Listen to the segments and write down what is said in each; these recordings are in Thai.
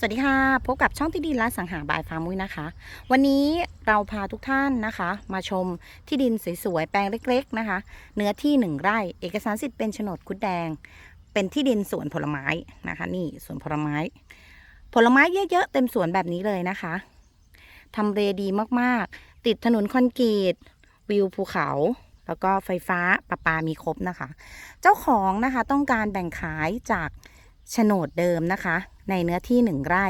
สวัสดีค่ะ พบกับช่องที่ดินและสังหาบายฟาร์มุ้ยนะคะ วันนี้เราพาทุกท่านนะคะ มาชมที่ดินสวยๆ แปลงเล็ก ๆนะคะ เนื้อที่หนึ่งไร่ เอกสารสิทธิ์เป็นโฉนดคุดแดง เป็นที่ดินสวนผลไม้นะคะ นี่สวนผลไม้ ผลไม้เยอะๆ เต็มสวนแบบนี้เลยนะคะทำเลดีมากๆ ติดถนนคอนกรีตวิวภูเขา แล้วก็ไฟฟ้าประปามีครบนะคะ เจ้าของนะคะต้องการแบ่งขายจาก โฉนดเดิมนะคะ ในเนื้อที่หนึ่งไร่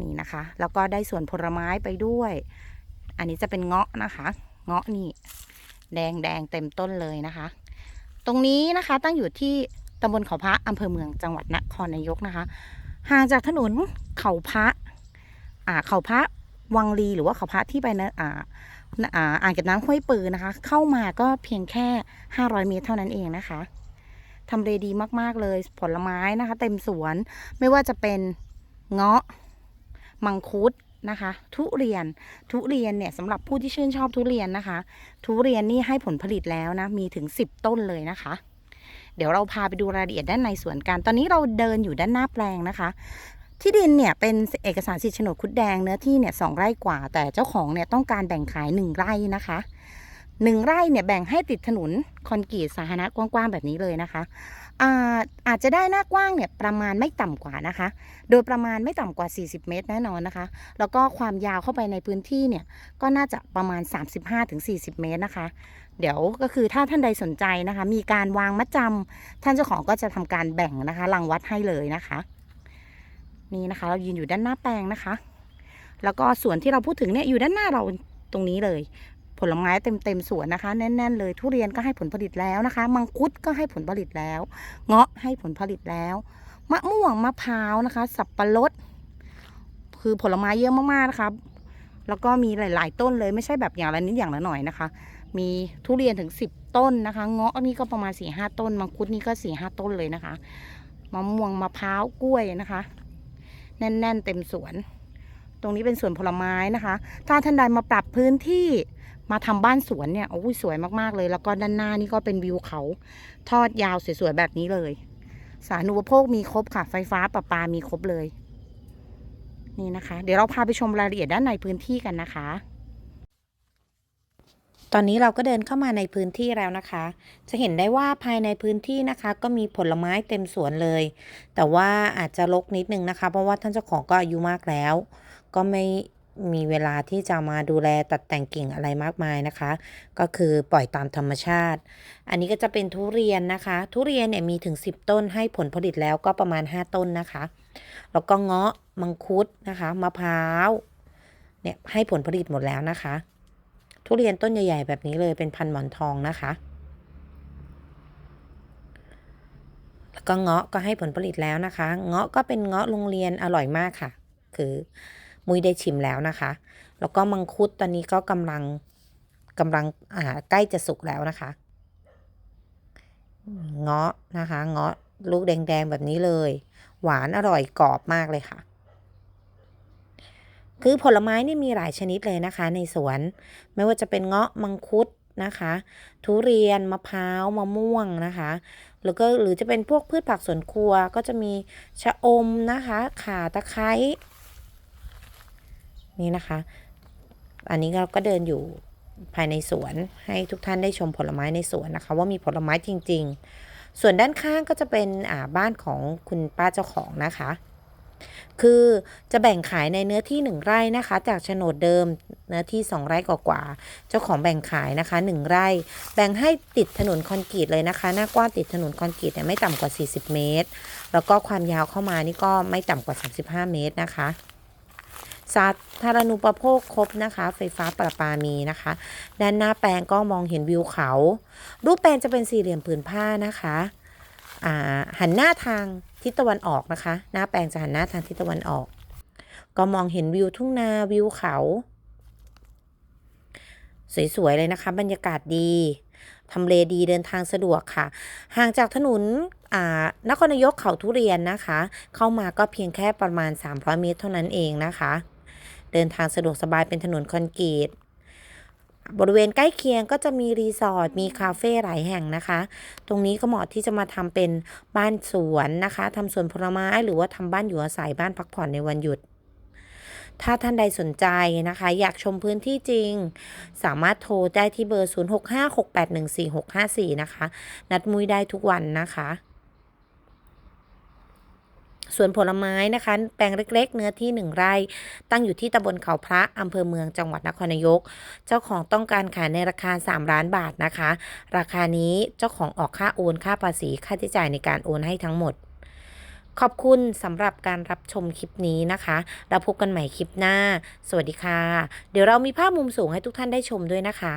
นี่นะคะ แล้วก็ได้ส่วนผลไม้ไปด้วย อันนี้จะเป็นเงาะนะคะ เงาะนี่แดงแดงเต็มต้นเลยนะคะ ตรงนี้นะคะตั้งอยู่ที่ตำบลเขาพระอำเภอเมืองจังหวัดนครนายกนะคะ ห่างจากถนนเขาพระอ่าเขาพระวังลีหรือว่าเขาพระที่ไปนะอ่าอ่าอ่างเก็บน้ำห้วยปืนนะคะ เข้ามาก็เพียงแค่ 500 เมตรเท่านั้นเองนะคะ ทำเลดีมากๆเลย ผลไม้นะคะ เต็มสวนไม่ว่าจะเป็นเงาะ มังคุดนะคะ ทุเรียนทุเรียนเนี่ยสำหรับผู้ที่ชื่นชอบทุเรียนนะคะ ทุเรียนนี่ให้ผลผลิตแล้วนะ มีถึง 10 ต้นเลยนะคะ เดี๋ยวเราพาไปดูรายละเอียดด้านในสวนกัน ตอนนี้เราเดินอยู่ด้านหน้าแปลงนะคะที่ดินเนี่ยเป็นเอกสารสิทธิ์โฉนดคุดแดงเนื้อที่เนี่ยสองไร่กว่า แต่เจ้าของเนี่ยต้องการแบ่งขายหนึ่งไร่นะคะ หนึ่งไร่เนี่ยแบ่งให้ติดถนนคอนกรีตสาธารณะกว้างๆแบบนี้เลยนะคะอาอาจจะได้หน้ากว้างเนี่ยประมาณไม่ต่ำกว่านะคะ โดยประมาณไม่ต่ำกว่า 40 เมตรแน่นอนนะคะ แล้วก็ความยาวเข้าไปในพื้นที่เนี่ยก็น่าจะประมาณ 35-40 เมตรนะคะ เดี๋ยวก็คือถ้าท่านใดสนใจนะคะ มีการวางมัดจำท่านเจ้าของก็จะทำการแบ่งนะคะรังวัดให้เลยนะคะ นี่นะคะ เรายืนอยู่ด้านหน้าแปลงนะคะ แล้วก็ส่วนที่เราพูดถึงเนี่ยอยู่ด้านหน้าเราตรงนี้เลย ผลไม้เต็มเต็มๆสวนนะคะ แน่น ๆ เลยทุเรียนก็ให้ผลผลิตแล้วนะคะ มังคุดก็ให้ผลผลิตแล้ว เงาะให้ผลผลิตแล้ว มะม่วงมะพร้าวนะคะ สับปะรด คือผลไม้เยอะมากๆนะคะแล้วก็มีหลาย ๆ ต้นเลยไม่ใช่แบบอย่างละนิดอย่างละหน่อยนะคะ มีทุเรียนถึง 10 ต้นนะคะ เงาะนี่ก็ประมาณ4ี่ห้าต้น มังคุดนี่ก็4ี่ห้าต้นเลยนะคะมะม่วงมะพร้าวกล้วยนะคะ แน่น ๆ เต็มสวน ตรงนี้เป็นสวนผลไม้นะคะ ถ้าท่านใดมาปรับพื้นที่ มาทำบ้านสวนเนี่ยโอ้ยสวยมากๆเลย แล้วก็ด้านหน้านี่ก็เป็นวิวเขา ทอดยาวสวยๆแบบนี้เลย สาธารณูปโภคมีครบค่ะ ไฟฟ้าประปามีครบเลย นี่นะคะ เดี๋ยวเราพาไปชมรายละเอียดด้านในพื้นที่กันนะคะตอนนี้เราก็เดินเข้ามาในพื้นที่แล้วนะคะ จะเห็นได้ว่าภายในพื้นที่นะคะ ก็มีผลไม้เต็มสวนเลย แต่ว่าอาจจะรกนิดนึงนะคะ เพราะว่าท่านเจ้าของก็อายุมากแล้ว ก็ไม่ มีเวลาที่จะมาดูแลตัดแต่งกิ่งอะไรมากมายนะคะ ก็คือปล่อยตามธรรมชาติ อันนี้ก็จะเป็นทุเรียนนะคะ ทุเรียนเนี่ยมีถึง 10 ต้นให้ผลผลิตแล้วก็ประมาณ 5 ต้นนะคะ แล้วก็เงาะมังคุดนะคะมะพร้าวเนี่ยให้ผลผลิตหมดแล้วนะคะ ทุเรียนต้นใหญ่ ๆ แบบนี้เลยเป็นพันหมอนทองนะคะ แล้วก็เงาะก็ให้ผลผลิตแล้วนะคะ เงาะก็เป็นเงาะโรงเรียนอร่อยมากค่ะ คือ มุ้ยได้ชิมแล้วนะคะ แล้วก็มังคุดตอนนี้ก็กำลังกำลังอ่าใกล้จะสุกแล้วนะคะ เงาะนะคะ เงาะลูกแดงๆแบบนี้เลย หวานอร่อยกรอบมากเลยค่ะ คือผลไม้นี่มีหลายชนิดเลยนะคะ ในสวน ไม่ว่าจะเป็นเงาะมังคุดนะคะ ทุเรียนมะพร้าวมะม่วงนะคะแล้วก็หรือจะเป็นพวกพืชผักสวนครัวก็จะมีชะอมนะคะ ข่าตะไคร้ นี่นะคะ อันนี้เราก็เดินอยู่ภายในสวนให้ทุกท่านได้ชมผลไม้ในสวนนะคะ ว่ามีผลไม้จริง ๆ ส่วนด้านข้างก็จะเป็นบ้านของคุณป้าเจ้าของนะคะ คือจะแบ่งขายในเนื้อที่ 1 ไร่นะคะ จากโฉนดเดิมเนื้อที่ 2 ไร่กว่าๆเจ้าของแบ่งขายนะคะ 1 ไร่ แบ่งให้ติดถนนคอนกรีตเลยนะคะ หน้ากว้างติดถนนคอนกรีตเนี่ยไม่ต่ำกว่า 40 เมตร แล้วก็ความยาวเข้ามานี่ก็ไม่ต่ำกว่า 35 เมตรนะคะ สาธารณูปโภคครบนะคะ ไฟฟ้าประปามีนะคะ ด้านหน้าแปลงก็มองเห็นวิวเขา รูปแปลงจะเป็นสี่เหลี่ยมผืนผ้านะคะหันหน้าทางทิศตะวันออกนะคะ หน้าแปลงจะหันหน้าทางทิศตะวันออก ก็มองเห็นวิวทุ่งนาวิวเขา สวยๆเลยนะคะ บรรยากาศดีทำเลดีเดินทางสะดวกค่ะ ห่างจากถนนนครนายกเขาทุเรียนนะคะ เข้ามาก็เพียงแค่ประมาณ 300 เมตรเท่านั้นเองนะคะ เดินทางสะดวกสบายเป็นถนนคอนกรีตบริเวณใกล้เคียงก็จะมีรีสอร์ท มีคาเฟ่หลายแห่งนะคะ ตรงนี้ก็เหมาะที่จะมาทำเป็นบ้านสวนนะคะทำสวนผลไม้หรือว่าทำบ้านอยู่อาศัยบ้านพักผ่อนในวันหยุด ถ้าท่านใดสนใจนะคะ อยากชมพื้นที่จริง สามารถโทรได้ที่เบอร์ 0656814654 นะคะ นัดมุ้ยได้ทุกวันนะคะ สวนผลไม้นะคะ แปลงเล็ก ๆ เนื้อที่หนึ่งไร่ ตั้งอยู่ที่ตำบลเขาพระอำเภอเมืองจังหวัดนครนายก เจ้าของต้องการขายในราคา 3 ล้านบาทนะคะ ราคานี้เจ้าของออกค่าโอนค่าภาษีค่าใช้จ่ายในการโอนให้ทั้งหมด ขอบคุณสำหรับการรับชมคลิปนี้นะคะ แล้วพบกันใหม่คลิปหน้า สวัสดีค่ะ เดี๋ยวเรามีภาพมุมสูงให้ทุกท่านได้ชมด้วยนะคะ